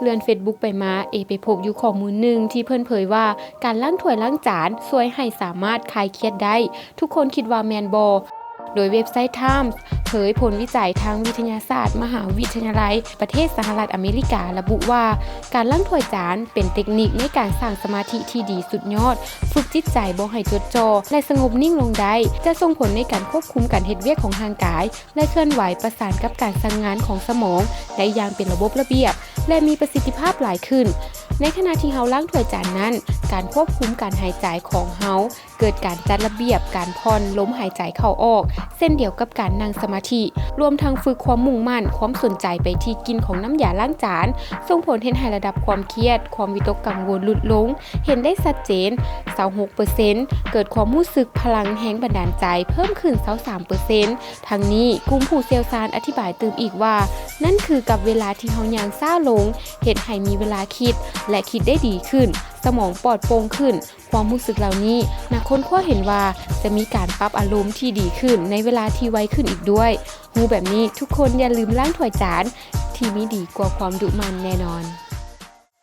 เลื่อนเฟซบุ๊กไปมาเอไปพบอยู่ข้อมูลหนึ่งที่เพื่อนเผยว่าการล้างถ้วยล้างจานช่วยให้สามารถคลายเครียดได้ ทุกคนคิดว่าแมนบอ โดยเว็บไซต์ Times เผยผลวิจัยทางวิทยาศาสตร์ มหาวิทยาลัย ประเทศสหรัฐอเมริการะบุว่า การล้างถ้วยจานเป็นเทคนิคในการสร้างสมาธิที่ดีสุดยอด ฝึกจิตใจบ่ให้จดจ่อและสงบนิ่งลงได้ จะส่งผลในการควบคุมการเฮ็ดเวียกของทางกาย และเคลื่อนไหวประสานกับการสั่งงานของสมองได้อย่างเป็นระบบระเบียบ และมีประสิทธิภาพหลายขึ้น ในขณะที่เฮาล้างถ้วยจานนั้น การควบคุมการหายใจของเฮาเกิดการจัดระเบียบการผ่อนลมหายใจเข้าออกเส้นเดียวกับการนั่งสมาธิ รวมทั้งฝึกความมุ่งมั่น ความสนใจไปที่กินของน้ำยาล้างจาน ส่งผลเห็นให้ระดับความเครียด ความวิตกกังวลลดลง เห็นได้ชัดเจน26%เกิดความรู้สึกพลังแห่งบันดาลใจเพิ่มขึ้น23%ทั้งนี้กลุ่มผู้เชี่ยวชาญอธิบายติมอีกว่า นั่นคือกับเวลาที่เฮายางซ่าลงเห็นให้มีเวลาคิด และคิดได้ดีขึ้น สมองปลอดโปร่งขึ้น ความรู้สึกเหล่านี้นักค้นคว้าเห็นว่าจะมีการปรับอารมณ์ที่ดีขึ้นในเวลาที่ไวขึ้นอีกด้วยหูแบบนี้ทุกคนอย่าลืมล้างถ้วยจานที่มีดีกว่าความดุมันแน่นอน